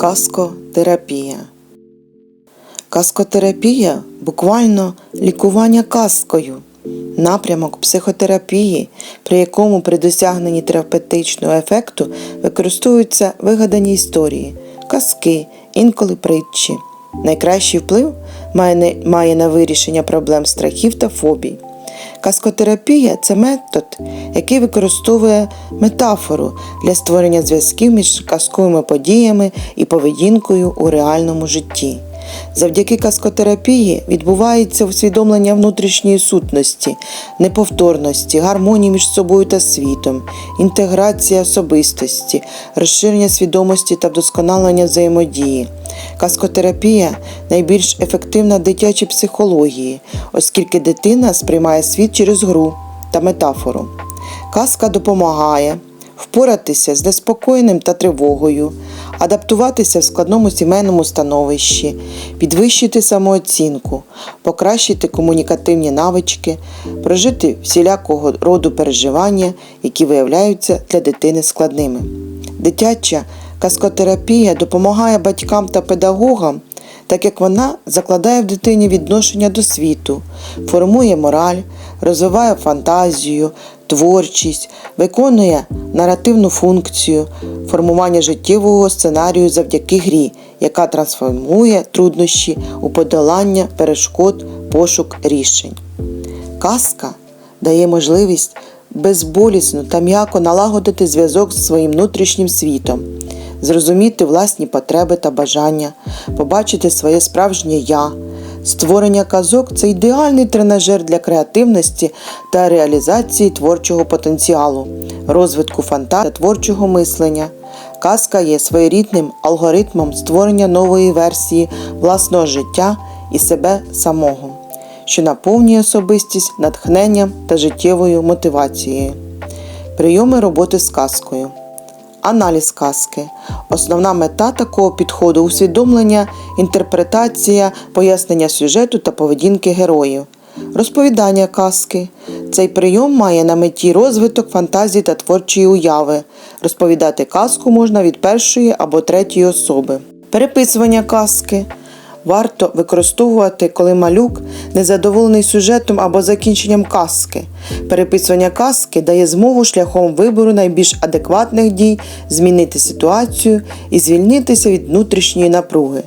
Казкотерапія. Казкотерапія буквально лікування казкою, напрямок психотерапії, при якому при досягненні терапевтичного ефекту використовуються вигадані історії, казки, інколи притчі. Найкращий вплив має на вирішення проблем страхів та фобій. Казкотерапія це метод, який використовує метафору для створення зв'язків між казковими подіями і поведінкою у реальному житті. Завдяки казкотерапії відбувається усвідомлення внутрішньої сутності, неповторності, гармонії між собою та світом, інтеграція особистості, розширення свідомості та вдосконалення взаємодії. Казкотерапія найбільш ефективна в дитячій психології, оскільки дитина сприймає світ через гру та метафору. Казка допомагає впоратися з неспокоєним та тривогою, адаптуватися в складному сімейному становищі, підвищити самооцінку, покращити комунікативні навички, прожити всілякого роду переживання, які виявляються для дитини складними. Дитяча казкотерапія допомагає батькам та педагогам, так як вона закладає в дитині відношення до світу, формує мораль, розвиває фантазію, творчість, виконує наративну функцію, формування життєвого сценарію завдяки грі, яка трансформує труднощі у подолання перешкод, пошук рішень. Казка дає можливість безболісно та м'яко налагодити зв'язок з своїм внутрішнім світом, зрозуміти власні потреби та бажання, побачити своє справжнє я. Створення казок це ідеальний тренажер для креативності та реалізації творчого потенціалу, розвитку фантазії та творчого мислення. Казка є своєрідним алгоритмом створення нової версії власного життя і себе самого що наповнює особистість натхненням та життєвою мотивацією. Прийоми роботи з казкою. Аналіз казки. Основна мета такого підходу усвідомлення, інтерпретація, пояснення сюжету та поведінки героїв. Розповідання казки. Цей прийом має на меті розвиток фантазії та творчої уяви. Розповідати казку можна від першої або третьої особи. Переписування казки. Варто використовувати, коли малюк незадоволений сюжетом або закінченням казки. Переписування казки дає змогу шляхом вибору найбільш адекватних дій змінити ситуацію і звільнитися від внутрішньої напруги.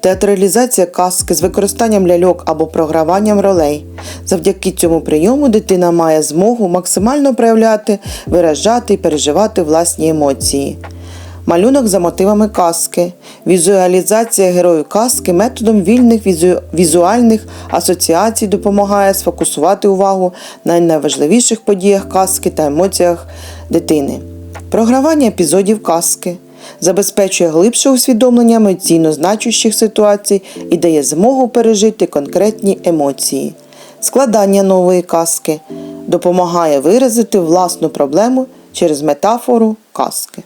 Театралізація казки з використанням ляльок або програванням ролей. Завдяки цьому прийому дитина має змогу максимально проявляти, виражати і переживати власні емоції. Малюнок за мотивами казки, візуалізація героїв казки методом вільних візу- візуальних асоціацій допомагає сфокусувати увагу на найважливіших подіях казки та емоціях дитини. Програвання епізодів казки забезпечує глибше усвідомлення емоційно значущих ситуацій і дає змогу пережити конкретні емоції. Складання нової казки допомагає виразити власну проблему через метафору казки.